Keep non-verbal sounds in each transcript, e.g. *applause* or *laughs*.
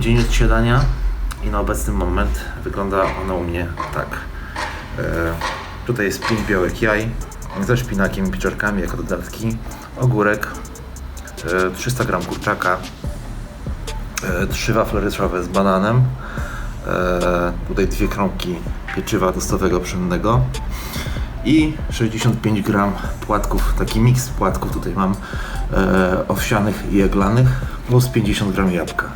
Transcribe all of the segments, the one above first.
Dzień od śniadania i na obecny moment wygląda ono u mnie tak. E, tutaj jest 5 białek jaj ze szpinakiem i pieczarkami jako dodatki, ogórek, e, 300 g kurczaka, e, 3 wafle ryżowe z bananem, e, tutaj dwie kromki pieczywa tostowego pszennego i 65 gram płatków, taki miks płatków tutaj mam e, owsianych i jaglanych plus 50 gram jabłka.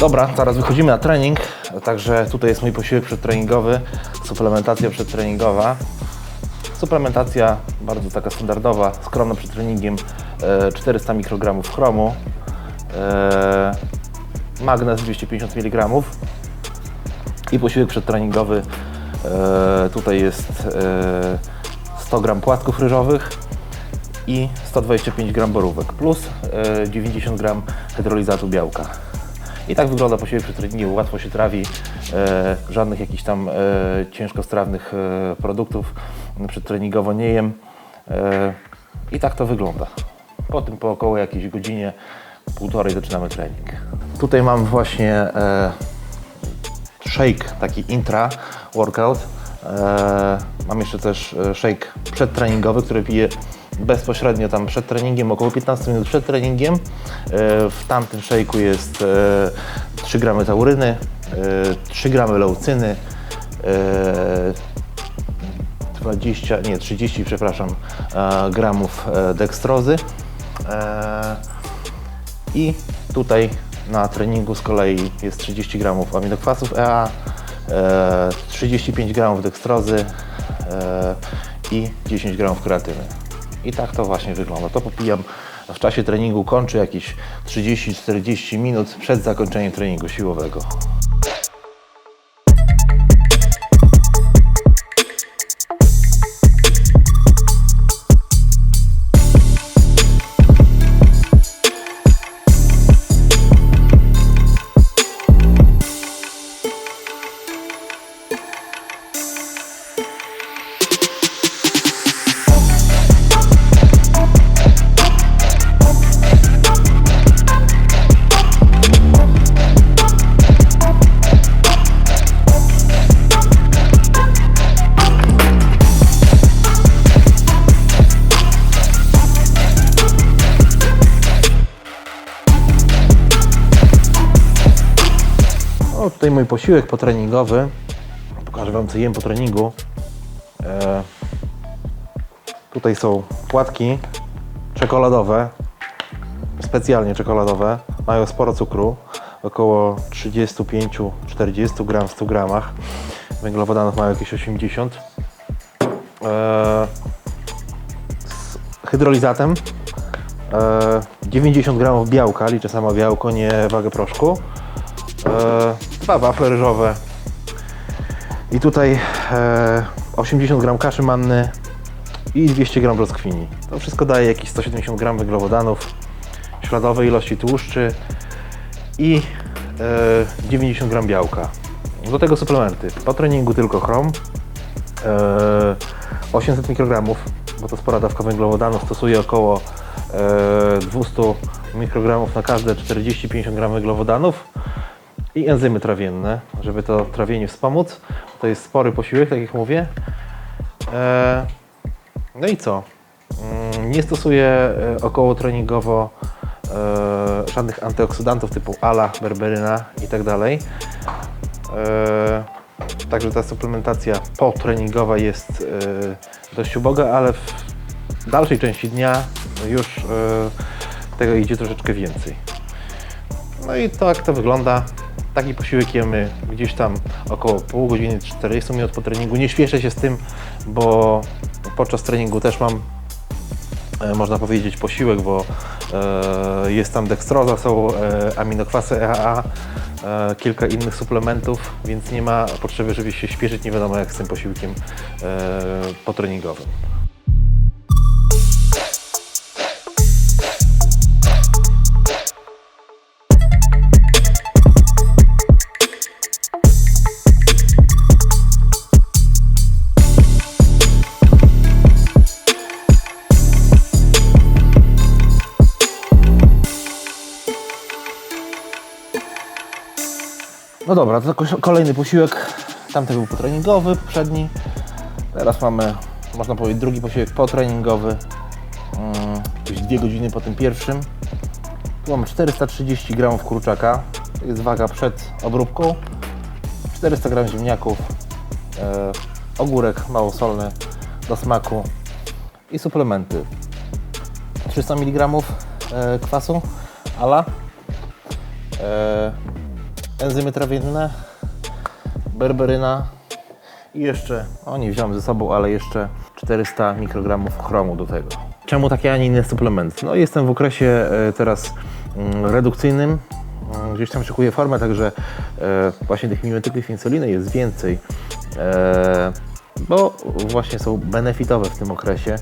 Dobra, teraz wychodzimy na trening, także tutaj jest mój posiłek przedtreningowy, suplementacja przedtreningowa. Suplementacja bardzo taka standardowa, skromna przed treningiem, e, 400 mikrogramów chromu, e, magnez 250 mg i posiłek przedtreningowy. E, tutaj jest e, 100 g płatków ryżowych i 125 g borówek plus e, 90 g hydrolizatu białka. I tak wygląda posiłek przed treningiem, łatwo się trawi, e, żadnych jakichś tam e, ciężkostrawnych e, produktów przedtreningowo nie jem. E, I tak to wygląda. Potem po około jakiejś godzinie, półtorej zaczynamy trening. Tutaj mam właśnie e, shake, taki intra workout. E, mam jeszcze też e, shake przedtreningowy, który piję bezpośrednio tam przed treningiem, około 15 minut przed treningiem. E, w tamtym shake'u jest e, 3 gramy tauryny, e, 3 gramy leucyny, e, 20, nie 30, przepraszam, e, gramów e, dekstrozy. E, I tutaj na treningu z kolei jest 30 gramów aminokwasów EA, e, 35 gramów dekstrozy e, i 10 gramów kreatyny. I tak to właśnie wygląda. To popijam w czasie treningu, kończę jakieś 30-40 minut przed zakończeniem treningu siłowego. O, tutaj mój posiłek potreningowy. Pokażę Wam, co jem po treningu. E, tutaj są płatki czekoladowe, specjalnie czekoladowe. Mają sporo cukru, około 35-40 gram w 100 gramach. Węglowodanów mają jakieś 80. E, z hydrolizatem. E, 90 gramów białka, liczę samo białko, nie wagę proszku. Dwa wafle ryżowe. I tutaj e, 80 gram kaszy manny i 200 gram brzoskwini. To wszystko daje jakieś 170 gram węglowodanów, śladowej ilości tłuszczy i e, 90 gram białka. Do tego suplementy. Po treningu tylko chrom, e, 800 mikrogramów, bo to spora dawka węglowodanów, stosuję około e, 200 mikrogramów na każde 40-50 gram węglowodanów i enzymy trawienne, żeby to trawienie wspomóc. To jest spory posiłek, tak jak mówię. E, no i co? Mm, Nie stosuję e, około treningowo e, żadnych antyoksydantów typu ala, berberyna i tak Także ta suplementacja potreningowa jest dość uboga, ale w dalszej części dnia już tego idzie troszeczkę więcej. No i tak to wygląda. Taki posiłek jemy gdzieś tam około pół godziny, 40 minut po treningu. Nie śpieszę się z tym, bo podczas treningu też mam, e, można powiedzieć, posiłek, bo e, jest tam dekstroza, są e, aminokwasy EAA, e, kilka innych suplementów, więc nie ma potrzeby, żeby się śpieszyć, nie wiadomo jak z tym posiłkiem potreningowym. No dobra, to ko- kolejny posiłek. Tamten był potreningowy, poprzedni. Teraz mamy, można powiedzieć, drugi posiłek potreningowy. Mm, Jakieś dwie godziny po tym pierwszym. Tu mamy 430 gramów kurczaka. To jest waga przed obróbką. 400 gram ziemniaków. E, ogórek małosolny do smaku. I suplementy. 300 mg e, kwasu ala. E, enzymy trawienne, berberyna i jeszcze, o nie wziąłem ze sobą, ale jeszcze 400 mikrogramów chromu do tego. Czemu takie, a nie inne suplementy? No jestem w okresie e, teraz mm, redukcyjnym, Mm, gdzieś tam szykuję formę, także e, właśnie tych mimetyków insuliny jest więcej, e, bo właśnie są benefitowe w tym okresie,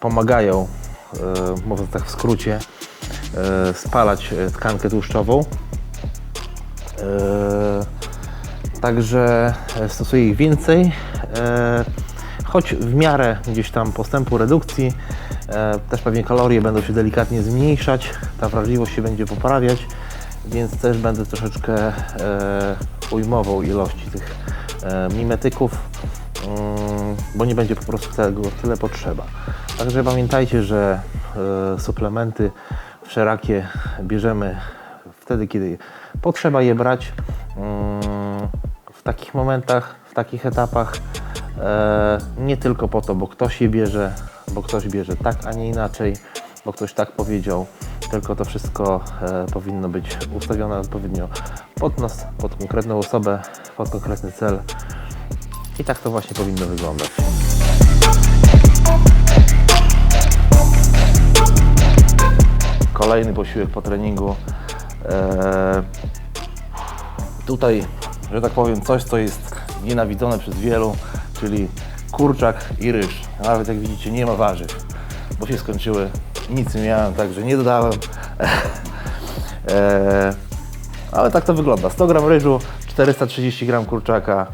pomagają, mówiąc tak w skrócie, spalać tkankę tłuszczową. E, Także e, stosuję ich więcej, e, choć w miarę gdzieś tam postępu redukcji e, też pewnie kalorie będą się delikatnie zmniejszać, ta wrażliwość się będzie poprawiać, więc też będę troszeczkę ujmował ilości tych mimetyków, mm, bo nie będzie po prostu tego tyle potrzeba. Także pamiętajcie, że suplementy wszelakie bierzemy wtedy, kiedy potrzeba je brać. mm, W takich momentach, w takich etapach. e, Nie tylko po to, bo ktoś je bierze, bo ktoś bierze tak, a nie inaczej, bo ktoś tak powiedział. Tylko to wszystko e, powinno być ustawione odpowiednio pod nas, pod konkretną osobę, pod konkretny cel. I tak to właśnie powinno wyglądać. Kolejny posiłek po treningu. Eee, tutaj, że tak powiem, coś, co jest nienawidzone przez wielu, czyli kurczak i ryż. Nawet jak widzicie, nie ma warzyw, bo się skończyły. Nic nie miałem, także nie dodałem. Eee, *laughs* ale tak to wygląda. 100 gram ryżu, 430 gram kurczaka.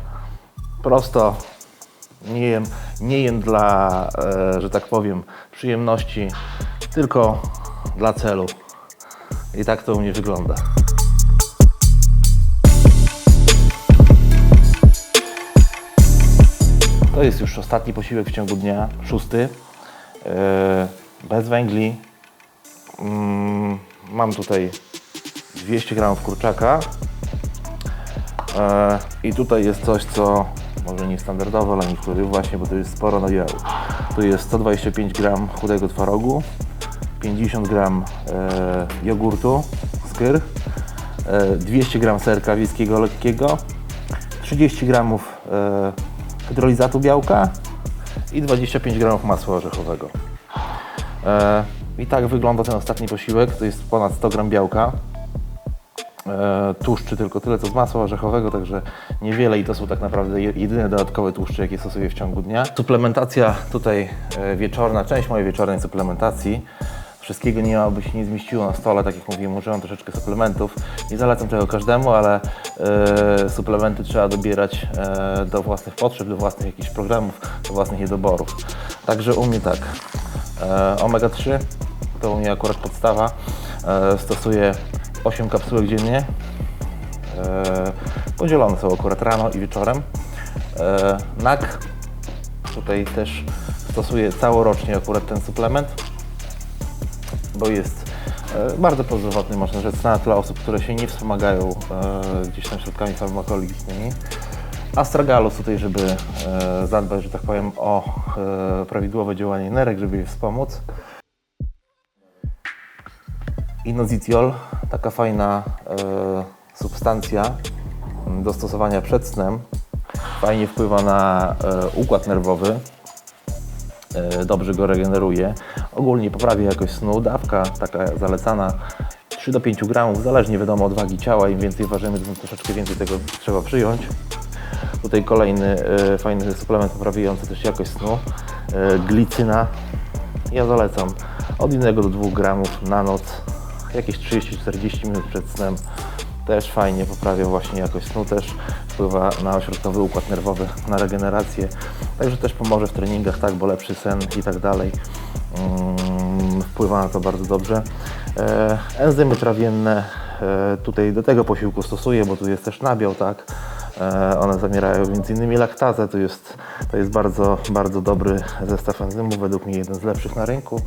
Prosto. Nie jem, nie jem dla, e, że tak powiem, przyjemności, tylko dla celu. I tak to u mnie wygląda. To jest już ostatni posiłek w ciągu dnia, szósty. E, bez węgli. Mm, mam tutaj 200 gramów kurczaka. E, I tutaj jest coś, co może nie standardowe, ale niektórych właśnie, bo to jest sporo nabiału. Tu jest 125 gram chudego twarogu, 50 gram e, jogurtu skyr, e, 200 gram serka wiejskiego lekkiego, 30 gramów e, hydrolizatu białka i 25 gramów masła orzechowego. E, I tak wygląda ten ostatni posiłek. To jest ponad 100 gram białka. E, tłuszczy tylko tyle co z masła orzechowego, także niewiele i to są tak naprawdę je- jedyne dodatkowe tłuszcze, jakie stosuję w ciągu dnia. Suplementacja tutaj e, wieczorna, część mojej wieczornej suplementacji. Wszystkiego nie ma, się nie zmieściło na stole, tak jak mówiłem, użyłem troszeczkę suplementów. Nie zalecam tego każdemu, ale e, suplementy trzeba dobierać e, do własnych potrzeb, do własnych jakichś programów, do własnych niedoborów. Także u mnie tak. E, Omega-3 to u mnie akurat podstawa. E, stosuję 8 kapsułek dziennie. E, podzielone są akurat rano i wieczorem. E, NAK tutaj też stosuję całorocznie akurat ten suplement, bo jest e, bardzo prozdrowotny, można rzec, na tle osób, które się nie wspomagają e, gdzieś tam środkami farmakologicznymi. Astragalus tutaj, żeby e, zadbać, że tak powiem, o prawidłowe działanie nerek, żeby je wspomóc. Inozitiol, taka fajna substancja do stosowania przed snem. Fajnie wpływa na układ nerwowy, dobrze go regeneruje. Ogólnie poprawia jakość snu. Dawka taka zalecana 3 do 5 gramów, zależnie wiadomo od wagi ciała. Im więcej ważymy, tym troszeczkę więcej tego trzeba przyjąć. Tutaj kolejny e, fajny suplement poprawiający też jakość snu. E, glicyna. Ja zalecam od 1 do 2 gramów na noc, jakieś 30-40 minut przed snem. Też fajnie poprawia właśnie jakość snu, też wpływa na ośrodkowy układ nerwowy, na regenerację. Także też pomoże w treningach, tak, bo lepszy sen i tak dalej. Mm, wpływa na to bardzo dobrze. E, enzymy trawienne, e, tutaj do tego posiłku stosuję, bo tu jest też nabiał, tak. E, One zawierają m.in. laktazę, to jest, to jest bardzo, bardzo dobry zestaw enzymów, według mnie jeden z lepszych na rynku.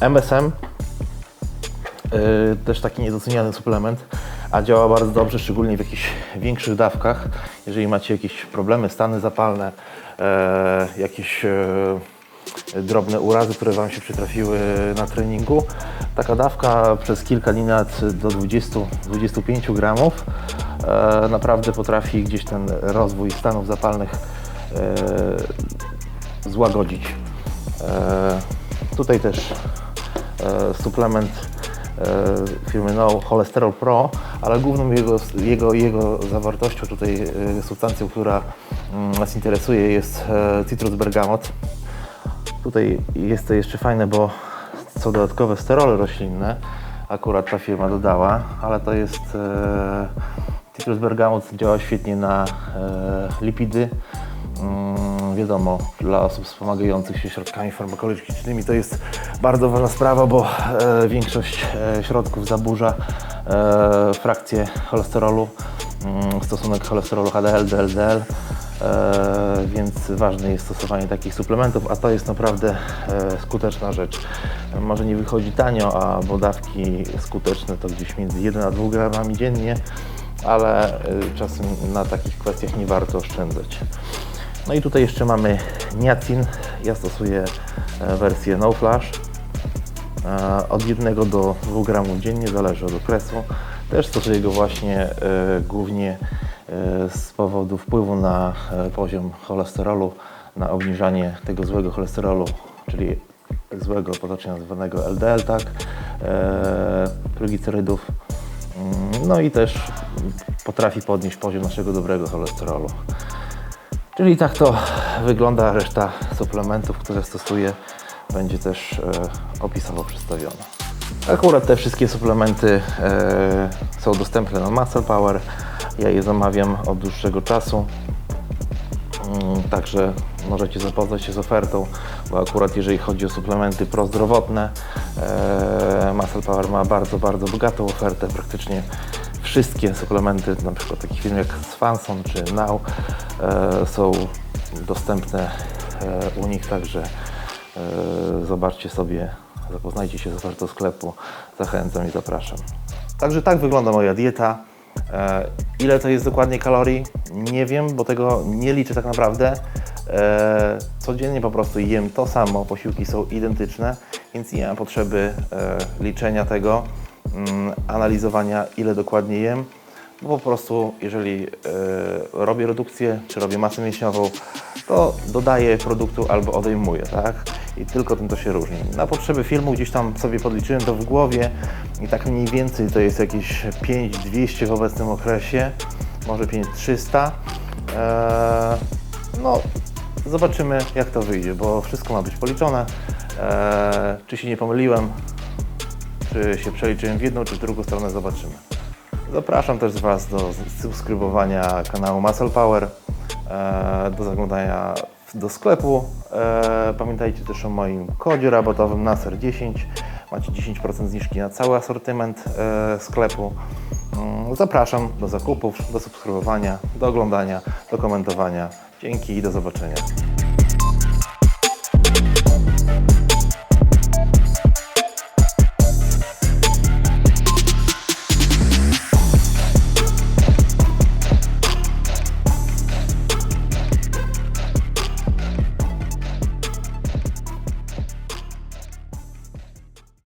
MSM też taki niedoceniany suplement, a działa bardzo dobrze, szczególnie w jakichś większych dawkach. Jeżeli macie jakieś problemy, stany zapalne, e, jakieś e, drobne urazy, które Wam się przytrafiły na treningu, taka dawka przez kilka linat do 20-25 gramów naprawdę potrafi gdzieś ten rozwój stanów zapalnych złagodzić. Tutaj też suplement firmy No Cholesterol Pro, ale główną jego, jego, jego zawartością tutaj e, substancją, która mm, nas interesuje jest e, citrus bergamot. Tutaj jest to jeszcze fajne, bo są dodatkowe sterole roślinne, akurat ta firma dodała, ale to jest e, citrus bergamot działa świetnie na e, lipidy. Wiadomo, dla osób wspomagających się środkami farmakologicznymi to jest bardzo ważna sprawa, bo e, większość e, środków zaburza e, frakcję cholesterolu, mm, stosunek cholesterolu HDL, DLDL, e, więc ważne jest stosowanie takich suplementów, a to jest naprawdę e, skuteczna rzecz. Może nie wychodzi tanio, a bo dawki skuteczne to gdzieś między 1 a 2 gramami dziennie, ale y, czasem na takich kwestiach nie warto oszczędzać. No i tutaj jeszcze mamy niacin. Ja stosuję e, wersję No Flash. E, Od 1 do 2 gramów dziennie, zależy od okresu. Też stosuję go właśnie e, głównie z powodu wpływu na poziom cholesterolu, na obniżanie tego złego cholesterolu, czyli złego potocznie nazywanego LDL, tak, trójglicerydów. Mm, No i też potrafi podnieść poziom naszego dobrego cholesterolu. Czyli tak to wygląda reszta suplementów, które stosuję, będzie też e, opisowo przedstawiona. Akurat te wszystkie suplementy e, są dostępne na Muscle Power. Ja je zamawiam od dłuższego czasu. Mm, Także możecie zapoznać się z ofertą, bo akurat jeżeli chodzi o suplementy prozdrowotne, e, Muscle Power ma bardzo, bardzo bogatą ofertę. Praktycznie wszystkie suplementy, na przykład takich firm jak Swanson czy Now, e, są dostępne e, u nich, także e, zobaczcie sobie, zapoznajcie się z ofertą sklepu. Zachęcam i zapraszam. Także tak wygląda moja dieta. Ile to jest dokładnie kalorii? Nie wiem, bo tego nie liczę tak naprawdę. Codziennie po prostu jem to samo, posiłki są identyczne, więc nie mam potrzeby liczenia tego, analizowania ile dokładnie jem, bo po prostu jeżeli e, robię redukcję, czy robię masę mięśniową, to dodaję produktu albo odejmuję, tak? I tylko tym to się różni. Na potrzeby filmu gdzieś tam sobie podliczyłem to w głowie i tak mniej więcej to jest jakieś 5200 w obecnym okresie, może 5300. Eee, no, zobaczymy jak to wyjdzie, bo wszystko ma być policzone. Eee, czy się nie pomyliłem, czy się przeliczyłem w jedną, czy w drugą stronę, zobaczymy. Zapraszam też Was do subskrybowania kanału Muscle Power, e, do zaglądania do sklepu. E, Pamiętajcie też o moim kodzie rabatowym NASER10. Macie 10% zniżki na cały asortyment e, sklepu. Mm, Zapraszam do zakupów, do subskrybowania, do oglądania, do komentowania. Dzięki i do zobaczenia.